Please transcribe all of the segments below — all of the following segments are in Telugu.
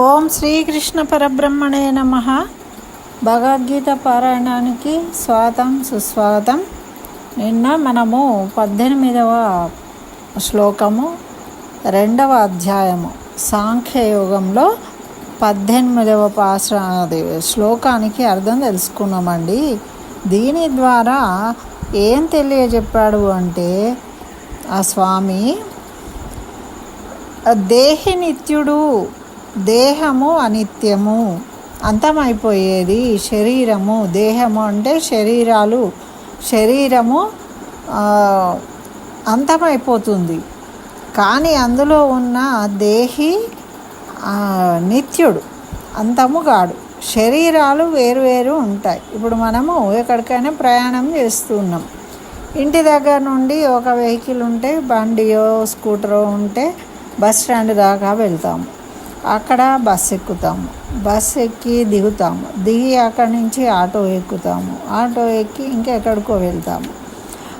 ఓం శ్రీకృష్ణ పరబ్రహ్మణే నమ. భగవద్గీత పారాయణానికి స్వాగతం సుస్వాగతం. నిన్న మనము పద్దెనిమిదవ శ్లోకము రెండవ అధ్యాయము సాంఖ్యయోగంలో పద్దెనిమిదవ పాశ్ర శ్లోకానికి అర్థం తెలుసుకున్నామండి. దీని ద్వారా ఏం తెలియజెప్పాడు అంటే ఆ స్వామి దేహి నిత్యుడు దేహము అనిత్యము. అంతమైపోయేది శరీరము. దేహము అంటే శరీరాలు. శరీరము అంతమైపోతుంది. కానీ అందులో ఉన్న దేహి నిత్యుడు అంతము కాడు శరీరాలు వేరువేరు ఉంటాయి. ఇప్పుడు మనము ఎక్కడికైనా ప్రయాణం చేస్తున్నాం. ఇంటి దగ్గర నుండి ఒక వెహికల్ ఉంటే బండియో స్కూటరో ఉంటే బస్ స్టాండ్ దాకా వెళ్తాము. అక్కడ బస్ ఎక్కుతాము. బస్ ఎక్కి దిగుతాము. దిగి అక్కడి నుంచి ఆటో ఎక్కుతాము. ఆటో ఎక్కి ఇంకెక్కడికో వెళ్తాము.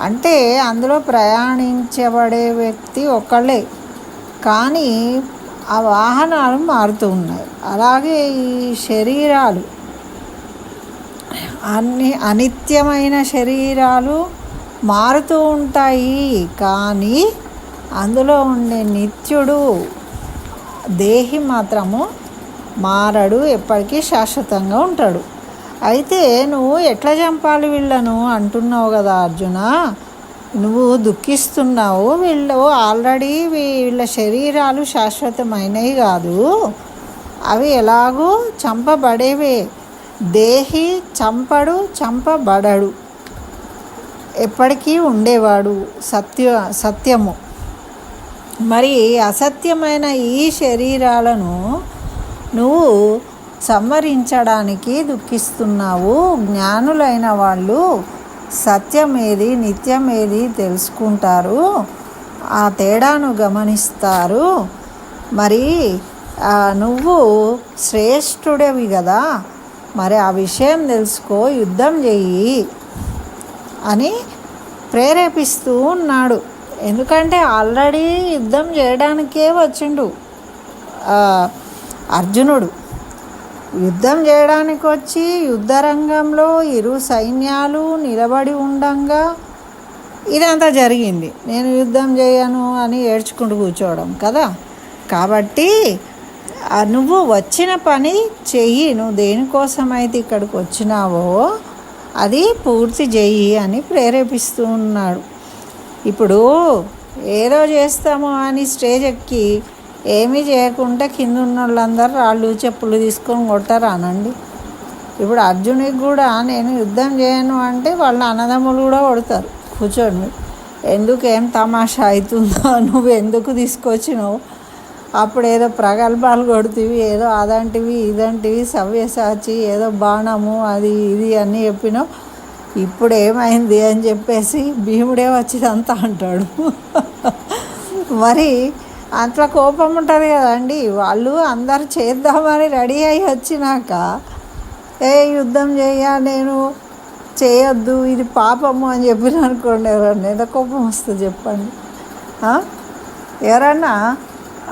అంటే అందులో ప్రయాణించబడే వ్యక్తి ఒక్కళ్ళే. కానీ ఆ వాహనాలు మారుతూ ఉన్నాయి. అలాగే ఈ శరీరాలు. అన్ని అనిత్యమైన శరీరాలు మారుతూ ఉంటాయి. కానీ అందులో ఉండే నిత్యుడు దేహి మాత్రము మారడు ఎప్పటికీ శాశ్వతంగా ఉంటాడు. అయితే నువ్వు ఎట్లా చంపాలి వీళ్ళను అంటున్నావు కదా అర్జున? నువ్వు దుఃఖిస్తున్నావు వీళ్ళు ఆల్రెడీ వీళ్ళ శరీరాలు శాశ్వతమైనవి కాదు. అవి ఎలాగూ చంపబడేవే. దేహి చంపడు చంపబడడు. ఎప్పటికీ ఉండేవాడు సత్య సత్యము. మరి అసత్యమైన ఈ శరీరాలను నువ్వు సంవరించడానికి దుఃఖిస్తున్నావు. జ్ఞానులైన వాళ్ళు సత్యమేది నిత్యమేది తెలుసుకుంటారు. ఆ తేడాను గమనిస్తారు. మరి ఆ, నువ్వు శ్రేష్ఠుడవి కదా. మరి ఆ విషయం తెలుసుకో యుద్ధం చెయ్యి అని ప్రేరేపిస్తూ ఉన్నాడు. ఎందుకంటే ఆల్రెడీ యుద్ధం చేయడానికే వచ్చిండు అర్జునుడు. యుద్ధం చేయడానికి వచ్చి యుద్ధ రంగంలో ఇరు సైన్యాలు నిలబడి ఉండంగా ఇదంతా జరిగింది. నేను యుద్ధం చేయను అని ఏడ్చుకుంటూ కూర్చోవడం కదా. కాబట్టి నువ్వు వచ్చిన పని చెయ్యి. నువ్వు దేనికోసమైతే ఇక్కడికి వచ్చినావో అది పూర్తి చెయ్యి అని ప్రేరేపిస్తూ ఉన్నాడు. ఇప్పుడు ఏదో చేస్తాము అని స్టేజ్ ఎక్కి ఏమీ చేయకుండా కింద ఉన్న వాళ్ళందరూ రాళ్ళు చెప్పులు తీసుకొని కొట్టారు అనండి. ఇప్పుడు అర్జునికి కూడా నేను యుద్ధం చేయను అంటే వాళ్ళ అన్నదమ్ములు కూడా కొడతారు. కూర్చోండి. ఎందుకు ఏం తమాషా అవుతుందో నువ్వు ఎందుకు తీసుకొచ్చినావు? అప్పుడు ఏదో ప్రగల్భాలు కొడుతీవి ఏదో అదంటివి ఇదంటివి సవ్యసాచి ఏదో బాణము అది ఇది అని చెప్పినావు. ఇప్పుడు ఏమైంది అని చెప్పేసి భీముడే వచ్చిదంతా అంటాడు. మరి అట్లా కోపం ఉంటుంది కదండి. వాళ్ళు అందరు చేద్దామని రెడీ అయ్యి వచ్చినాక ఏ యుద్ధం చేయ నేను? చేయొద్దు ఇది పాపము అని చెప్పిన అనుకోండి ఎవరన్నా. ఏదో కోపం వస్తుంది చెప్పండి. ఎవరన్నా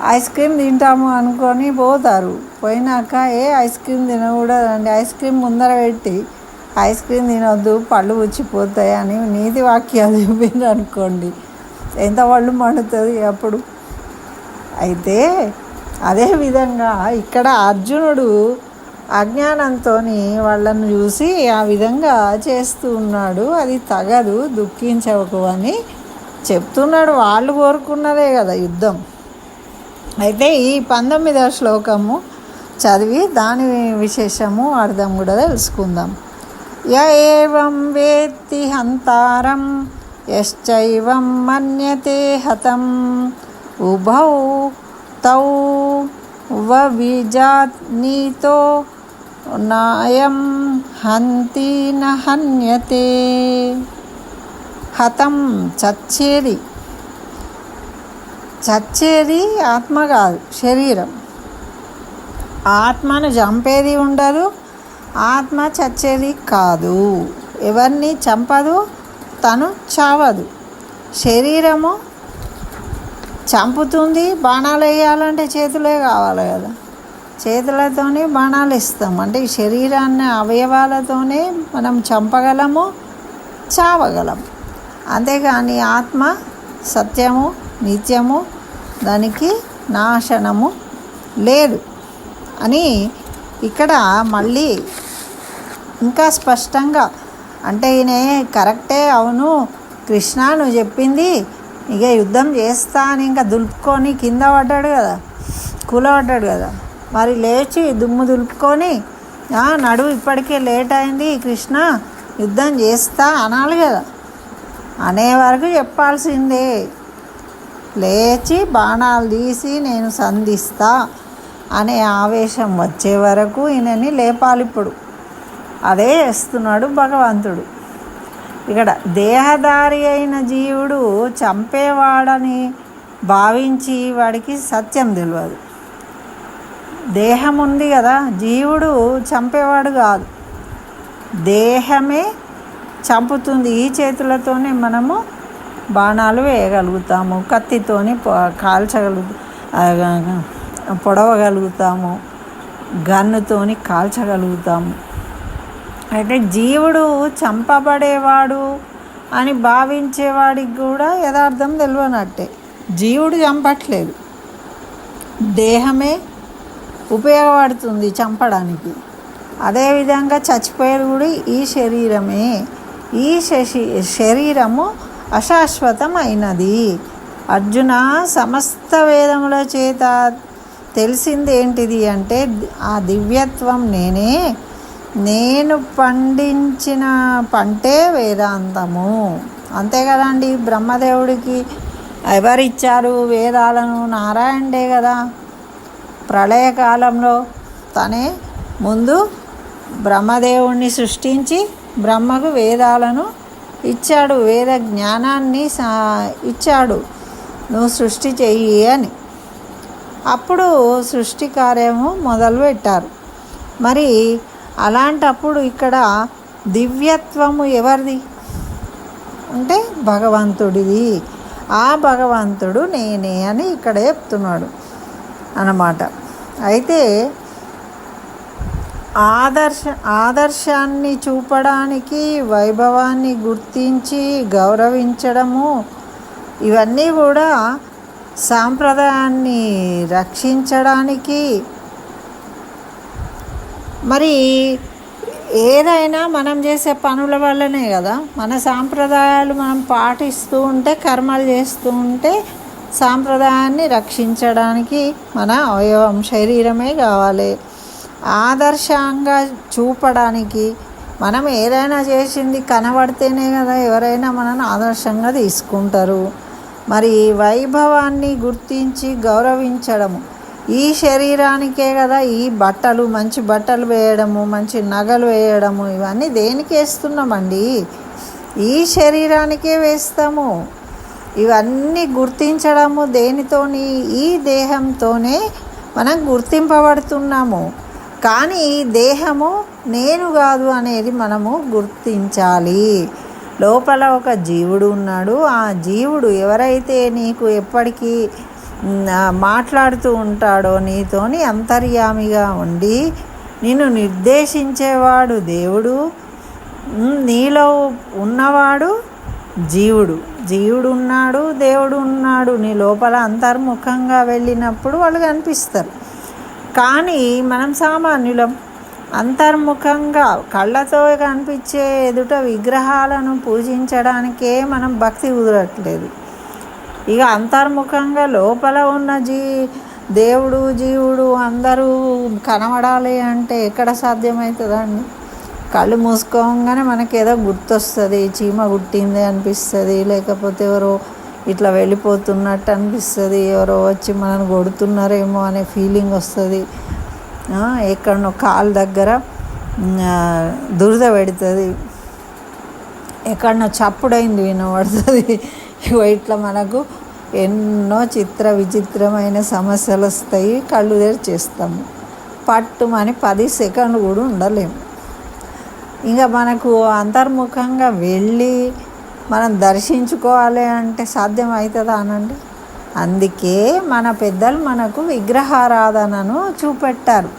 ఐస్ క్రీమ్ తింటాము అనుకొని పోతారు. పోయినాక ఏ ఐస్ క్రీమ్ తినకూడదండి. ఐస్ క్రీమ్ ముందర పెట్టి ఐస్ క్రీమ్ తినొద్దు పళ్ళు ఉచ్చిపోతాయి అని నీతి వాక్యాలు చెప్పింది అనుకోండి. ఎంత వాళ్ళు మండుతుంది అప్పుడు? అయితే అదే విధంగా ఇక్కడ అర్జునుడు అజ్ఞానంతో వాళ్ళను చూసి ఆ విధంగా చేస్తూ ఉన్నాడు. అది తగదు దుఃఖించవకు అని చెప్తున్నాడు. వాళ్ళు కోరుకున్నదే కదా యుద్ధం. అయితే ఈ పంతొమ్మిదవ శ్లోకము చదివి దాని విశేషము అర్థం కూడా తెలుసుకుందాం. య ఏవం వేత్తి హంతారం యశ్చైవం మన్యతే హతం ఉభౌ తౌ వవిజానీతో నాయం హంతి న హతం చచ్చేది చచ్చేది ఆత్మ కాదు శరీరం ఆత్మను చంపేది ఉండదు ఆత్మ చచ్చేది కాదు. ఎవరిని చంపదు తను చావదు. శరీరము చంపుతుంది బాణాలు వేయాలంటే చేతులే కావాలి కదా. చేతులతోనే బాణాలు ఇస్తాం అంటే ఈ శరీరాన్ని అవయవాలతోనే మనం చంపగలము చావగలం అంతేగాని ఆత్మ సత్యము నిత్యము దానికి నాశనము లేదు. అని ఇక్కడ మళ్ళీ ఇంకా స్పష్టంగా అంటే ఈయన కరెక్టే అవును కృష్ణ నువ్వు చెప్పింది ఇక యుద్ధం చేస్తా అని ఇంకా దులుపుకొని కింద పడ్డాడు కదా కూలబడ్డాడు కదా. మరి లేచి దుమ్ము దులుపుకొని నడువు నడు ఇప్పటికే లేట్ అయింది కృష్ణ యుద్ధం చేస్తా అనాలి కదా. అనే వరకు చెప్పాల్సిందే. లేచి బాణాలు తీసి నేను సంధిస్తా అనే ఆవేశం వచ్చే వరకు ఈయనని లేపాలి ఇప్పుడు అదే చేస్తున్నాడు భగవంతుడు. ఇక్కడ దేహదారి అయిన జీవుడు చంపేవాడని భావించి వాడికి సత్యం తెలియదు దేహం ఉంది కదా జీవుడు చంపేవాడు కాదు. దేహమే చంపుతుంది ఈ చేతులతోనే మనము బాణాలు వేయగలుగుతాము కత్తితోని కాల్చగలు కాల్చగలుగు పొడవగలుగుతాము గన్నుతోని కాల్చగలుగుతాము. అయితే జీవుడు చంపబడేవాడు అని భావించేవాడికి కూడా యథార్థం తెలియనట్టే. జీవుడు చంపట్లేదు. దేహమే ఉపయోగపడుతుంది చంపడానికి. అదేవిధంగా చచ్చిపోయేది కూడా ఈ శరీరమే. ఈ శశి శరీరము అశాశ్వతమైనది. అర్జున సమస్త వేదముల చేత తెలిసింది ఏంటిది అంటే ఆ దివ్యత్వం నేనే నేను పండించిన పంటే వేదాంతము. అంతే కదండి బ్రహ్మదేవుడికి ఎవరిచ్చారు వేదాలను? నారాయణుడే కదా. ప్రళయకాలంలో తనే ముందు బ్రహ్మదేవుణ్ణి సృష్టించి బ్రహ్మకు వేదాలను ఇచ్చాడు వేద జ్ఞానాన్ని సా- ఇచ్చాడు. నువ్వు సృష్టి చెయ్యి అని. అప్పుడు సృష్టి కార్యము మొదలు పెట్టారు మరి అలాంటప్పుడు ఇక్కడ దివ్యత్వము ఎవరిది? అంటే భగవంతుడిది. ఆ భగవంతుడు నేనే అని ఇక్కడ చెప్తున్నాడు అన్నమాట. అయితే ఆదర్శ ఆదర్శాన్ని చూపడానికి వైభవాన్ని గుర్తించి గౌరవించడము ఇవన్నీ కూడా సాంప్రదాయాన్ని రక్షించడానికి మరి ఏదైనా మనం చేసే పనుల వల్లనే కదా. మన సాంప్రదాయాలు మనం పాటిస్తూ ఉంటే కర్మలు చేస్తూ ఉంటే సాంప్రదాయాన్ని రక్షించడానికి మన అవయవం శరీరమే కావాలి. ఆదర్శంగా చూపడానికి మనం ఏదైనా చేసింది కనబడితేనే కదా ఎవరైనా మనల్ని ఆదర్శంగా తీసుకుంటారు. మరి వైభవాన్ని గుర్తించి గౌరవించడము ఈ శరీరానికే కదా ఈ బట్టలు మంచి బట్టలు వేయడము మంచి నగలు వేయడము ఇవన్నీ దేనికి వేస్తున్నామండి? ఈ శరీరానికే వేస్తాము. ఇవన్నీ గుర్తించడము దేనితోని? ఈ దేహంతోనే మనం గుర్తింపబడుతున్నాము. కానీ ఈ దేహము నేను కాదు అనేది మనము గుర్తించాలి. లోపల ఒక జీవుడు ఉన్నాడు. ఆ జీవుడు ఎవరైతే నీకు ఎప్పటికీ మాట్లాడుతూ ఉంటాడో నీతోని అంతర్యామిగా ఉండి నిన్ను నిర్దేశించేవాడు దేవుడు నీలో ఉన్నవాడు జీవుడు. జీవుడు ఉన్నాడు దేవుడు ఉన్నాడు. నీ లోపల అంతర్ముఖంగా వెళ్ళినప్పుడు వాళ్ళు కనిపిస్తారు. కానీ మనం సామాన్యులం అంతర్ముఖంగా కళ్ళతో కనిపించే ఎదుట విగ్రహాలను పూజించడానికే మనం భక్తి కుదరట్లేదు. ఇక అంతర్ముఖంగా లోపల ఉన్న జీ దేవుడు జీవుడు అందరూ కనబడాలి అంటే ఎక్కడ సాధ్యమవుతుందండి కళ్ళు మూసుకోగానే మనకి ఏదో గుర్తొస్తుంది చీమ గుట్టింది అనిపిస్తుంది లేకపోతే ఎవరో ఇట్లా వెళ్ళిపోతున్నట్టు అనిపిస్తుంది ఎవరో వచ్చి మనల్ని కొడుతున్నారేమో అనే ఫీలింగ్ వస్తుంది. ఎక్కడో ఎక్కడనో కాలు దగ్గర దురద పెడుతుంది. ఎక్కడనో చప్పుడైంది వినబడుతుంది. ఇట్లా మనకు ఎన్నో చిత్ర విచిత్రమైన సమస్యలు వస్తాయి కళ్ళు తెరిచేస్తాము. పట్టుమని పది సెకండ్లు కూడా ఉండలేము. ఇంకా మనకు అంతర్ముఖంగా వెళ్ళి మనం దర్శించుకోవాలి అంటే సాధ్యం అవుతుందా అనండి అందుకే మన పెద్దలు మనకు విగ్రహారాధనను చూపెట్టారు.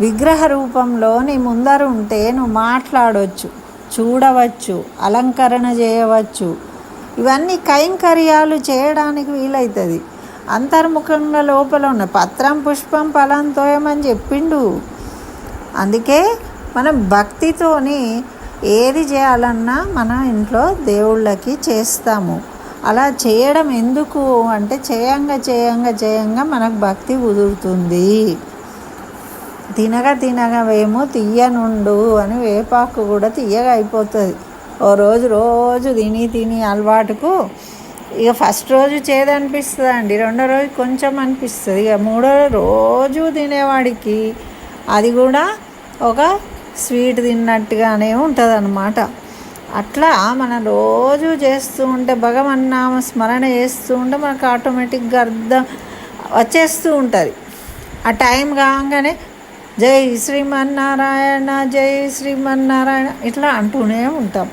విగ్రహ రూపంలో నీ ముందర ఉంటే నువ్వు మాట్లాడవచ్చు చూడవచ్చు అలంకరణ చేయవచ్చు ఇవన్నీ కైంకర్యాలు చేయడానికి వీలవుతుంది అంతర్ముఖంగా లోపల ఉన్న పత్రం పుష్పం ఫలం తోయమని చెప్పిండు. అందుకే మనం భక్తితోని ఏది చేయాలన్నా మన ఇంట్లో దేవుళ్ళకి చేస్తాము. అలా చేయడం ఎందుకు అంటే చేయంగా చేయంగా చేయంగా మనకు భక్తి కుదురుతుంది. తినగా తినగా వేమో తీయనుండు అని వేపాకు కూడా తీయగా అయిపోతుంది. ఓ రోజు రోజు తిని తిని అలవాటుకు ఇక ఫస్ట్ రోజు చేదనిపిస్తుంది అండి రెండో రోజు కొంచెం అనిపిస్తుంది. ఇక మూడో రోజు తినేవాడికి అది కూడా ఒక స్వీట్ తిన్నట్టుగానే ఉంటుంది అన్నమాట అట్లా మనం రోజు చేస్తూ ఉంటే భగవన్నామ స్మరణ చేస్తూ ఉంటే మనకు ఆటోమేటిక్గా అర్థం వచ్చేస్తూ ఉంటుంది. ఆ టైం కాగానే జై శ్రీమన్నారాయణ జై శ్రీమన్నారాయణ ఇట్లా అంటూనే ఉంటాం.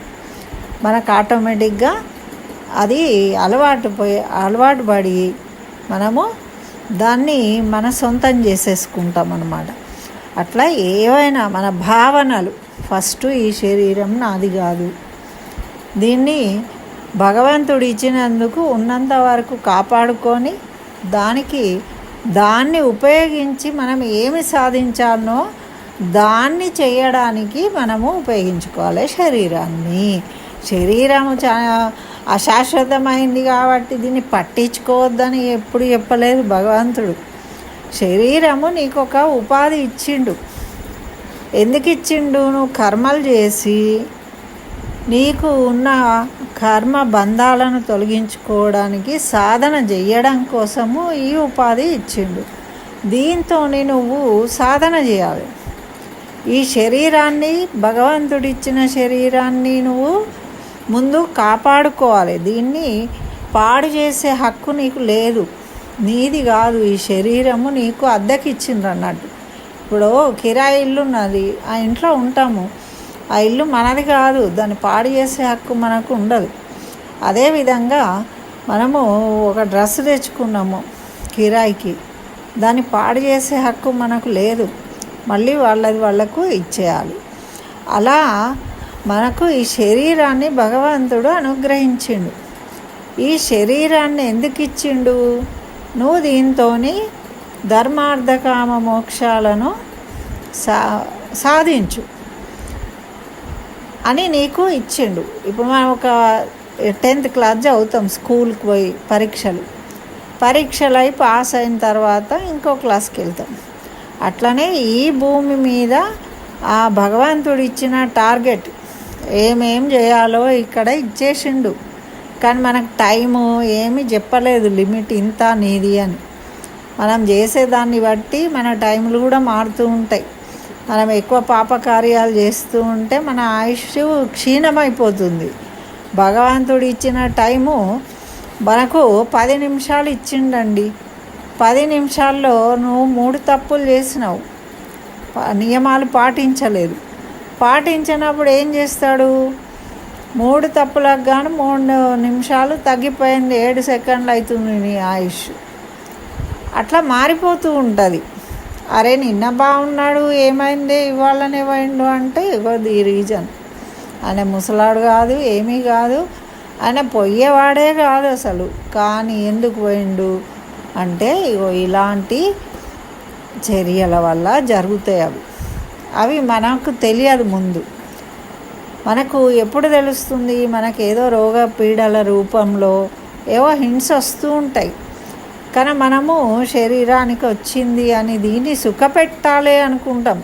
మనకు ఆటోమేటిక్గా అది అలవాటు పోయి అలవాటు పడి మనము దాన్ని మన సొంతం చేసేసుకుంటాం అన్నమాట. అట్లా ఏవైనా మన భావనలు ఫస్ట్ ఈ శరీరం నాది కాదు. దీన్ని భగవంతుడు ఇచ్చినందుకు ఉన్నంత వరకు కాపాడుకొని దానికి దాన్ని ఉపయోగించి మనం ఏమి సాధించాలనో దాన్ని చేయడానికి మనము ఉపయోగించుకోవాలి శరీరాన్ని. శరీరము చా అశాశ్వతమైంది కాబట్టి దీన్ని పట్టించుకోవద్దని ఎప్పుడు చెప్పలేదు భగవంతుడు. శరీరము నీకు ఒక ఉపాధి ఇచ్చిండు. ఎందుకు ఇచ్చిండు నువ్వు కర్మలు చేసి నీకు ఉన్న కర్మ బంధాలను తొలగించుకోవడానికి సాధన చేయడం కోసము ఈ ఉపాధి ఇచ్చిండు. దీంతో నువ్వు సాధన చేయాలి ఈ శరీరాన్ని భగవంతుడిచ్చిన శరీరాన్ని నువ్వు ముందు కాపాడుకోవాలి. దీన్ని పాడు చేసే హక్కు నీకు లేదు. నీది కాదు. ఈ శరీరము నీకు అద్దెకిచ్చిండ్రు అన్నట్టు ఇప్పుడు కిరాయి ఇల్లు ఉన్నది. ఆ ఇంట్లో ఉంటాము. ఆ ఇల్లు మనది కాదు. దాన్ని పాడు చేసే హక్కు మనకు ఉండదు. అదేవిధంగా మనము ఒక డ్రెస్ తెచ్చుకున్నాము కిరాయికి. దాన్ని పాడు చేసే హక్కు మనకు లేదు. మళ్ళీ వాళ్ళది వాళ్ళకు ఇచ్చేయాలి. అలా మనకు ఈ శరీరాన్ని భగవంతుడు అనుగ్రహించిండు. ఈ శరీరాన్ని ఎందుకు ఇచ్చిండు? నువ్వు దీంతో ధర్మార్థకామ మోక్షాలను సా సాధించు అని నీకు ఇచ్చిండు. ఇప్పుడు మనం ఒక టెన్త్ క్లాస్ చదువుతాం స్కూల్కి పోయి పరీక్షలు. పరీక్షలు అయి పాస్ అయిన తర్వాత ఇంకో క్లాస్కి వెళ్తాం. అట్లనే ఈ భూమి మీద ఆ భగవంతుడు ఇచ్చిన టార్గెట్ ఏమేం చేయాలో ఇక్కడ ఇచ్చేసిండు. కానీ మనకు టైము ఏమి చెప్పలేదు లిమిట్ ఇంత నీది అని. మనం చేసేదాన్ని బట్టి మన టైంలు కూడా మారుతూ ఉంటాయి. మనం ఎక్కువ పాపకార్యాలు చేస్తూ ఉంటే మన ఆయుష్ క్షీణమైపోతుంది. భగవంతుడు ఇచ్చిన టైము మనకు పది నిమిషాలు ఇచ్చిండండి. పది నిమిషాల్లో నువ్వు మూడు తప్పులు చేసినావు. నియమాలు పాటించలేదు. పాటించినప్పుడు ఏం చేస్తాడు? మూడు తప్పులకు గాను మూడు నిమిషాలు తగ్గిపోయింది. ఏడు సెకండ్లు అవుతుంది నీ ఆయుష్. అట్లా మారిపోతూ ఉంటుంది. అరే నిన్న బాగున్నాడు ఏమైంది? ఇవాళనేమైండు పోయిండు అంటే ఇగో ఈ రీజన్? ఆయన ముసలాడు కాదు ఏమీ కాదు. ఆయన పోయేవాడే కాదు అసలు. కానీ ఎందుకు పోయిండు అంటే ఇగో ఇలాంటి చర్యల వల్ల జరుగుతాయి అవి. అవి మనకు తెలియదు ముందు. మనకు ఎప్పుడు తెలుస్తుంది? మనకు ఏదో రోగ పీడల రూపంలో ఏవో హింస వస్తూ ఉంటాయి. కానీ మనము శరీరానికి వచ్చింది అని దీన్ని సుఖపెట్టాలి అనుకుంటాం.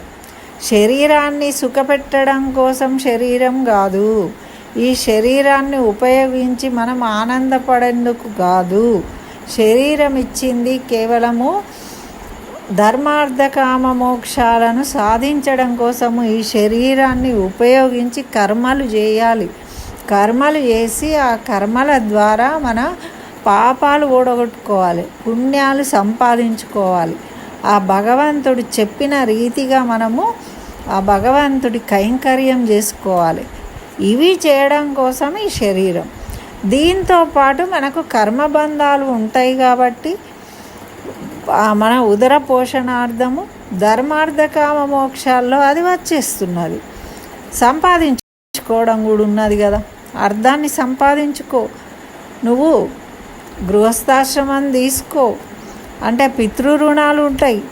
శరీరాన్ని సుఖపెట్టడం కోసం శరీరం కాదు. ఈ శరీరాన్ని ఉపయోగించి మనం ఆనందపడేందుకు కాదు. శరీరం ఇచ్చింది కేవలము ధర్మార్థకామ మోక్షాలను సాధించడం కోసము ఈ శరీరాన్ని ఉపయోగించి కర్మలు చేయాలి. కర్మలు చేసి ఆ కర్మల ద్వారా మన పాపాలు ఓడగొట్టుకోవాలి పుణ్యాలు సంపాదించుకోవాలి. ఆ భగవంతుడు చెప్పిన రీతిగా మనము ఆ భగవంతుడి కైంకర్యం చేసుకోవాలి. ఇవి చేయడం కోసం ఈ శరీరం. దీంతో పాటు మనకు కర్మబంధాలు ఉంటాయి కాబట్టి మన ఉదర పోషణార్థము ధర్మార్థ కామ మోక్షాల్లో అది వచ్చేస్తున్నది. సంపాదించుకోవడం కూడా ఉన్నది కదా. అర్థాన్ని సంపాదించుకో. నువ్వు గృహస్థాశ్రమం తీసుకో. అంటే పితృ రుణాలు ఉంటాయి.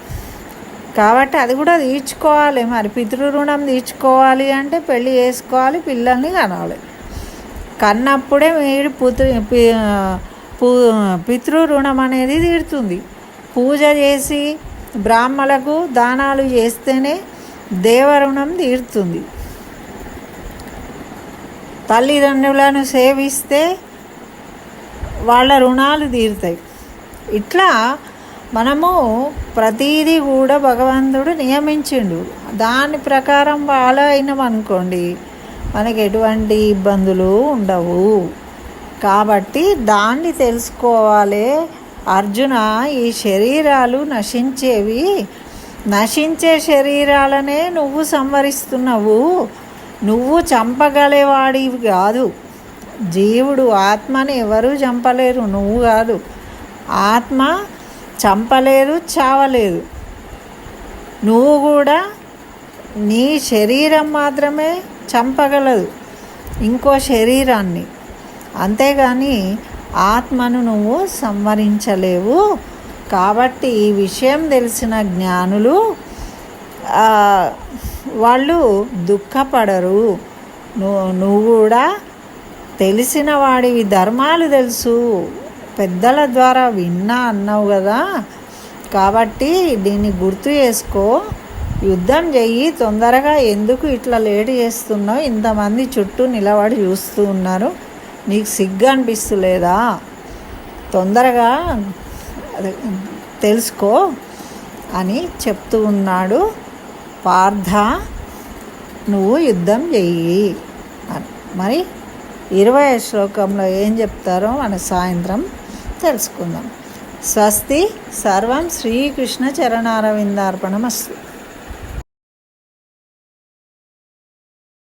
కాబట్టి అది కూడా తీర్చుకోవాలి. మరి పితృ రుణం తీర్చుకోవాలి అంటే పెళ్ళి చేసుకోవాలి పిల్లల్ని కనాలి. కన్నప్పుడే మీరు పుతృ పి- పు పితృ రుణం అనేది తీరుతుంది. పూజ చేసి బ్రాహ్మలకు దానాలు చేస్తేనే దేవరుణం తీరుతుంది. తల్లిదండ్రులను సేవిస్తే వాళ్ళ రుణాలు తీరుతాయి. ఇట్లా మనము ప్రతీది కూడా భగవంతుడు నియమించిండు. దాని ప్రకారం వాళ్ళ అయినాం అనుకోండి మనకి ఎటువంటి ఇబ్బందులు ఉండవు. కాబట్టి దాన్ని తెలుసుకోవాలి అర్జున ఈ శరీరాలు నశించేవి. నశించే శరీరాలనే నువ్వు సంవరిస్తున్నావు. నువ్వు చంపగలేవాడివి కాదు. జీవుడు ఆత్మని ఎవరు చంపలేరు నువ్వు కాదు. ఆత్మ చంపలేదు చావలేదు. నువ్వు కూడా నీ శరీరం మాత్రమే చంపగలదు ఇంకో శరీరాన్ని. అంతేగాని ఆత్మను నువ్వు సంవరించలేవు. కాబట్టి ఈ విషయం తెలిసిన జ్ఞానులు వాళ్ళు దుఃఖపడరు. నువ్వు నువ్వు కూడా తెలిసిన వాడివి ధర్మాలు తెలుసు. పెద్దల ద్వారా విన్నా అన్నావు కదా. కాబట్టి దీన్ని గుర్తు చేసుకో. యుద్ధం చెయ్యి తొందరగా ఎందుకు ఇట్లా లేట్ చేస్తున్నావు? ఇంతమంది చుట్టూ నిలబడి చూస్తూ ఉన్నారు. నీకు సిగ్గు అనిపిస్తలేదా? తొందరగా అదే తెలుసుకో అని చెప్తూ ఉన్నాడు. పార్థ నువ్వు యుద్ధం చెయ్యి. అని మరి ఇరవై శ్లోకంలో ఏం చెప్తారో మన సాయంత్రం తెలుసుకుందాం. స్వస్తి సర్వం శ్రీకృష్ణ చరణారవిందార్పణమస్తు.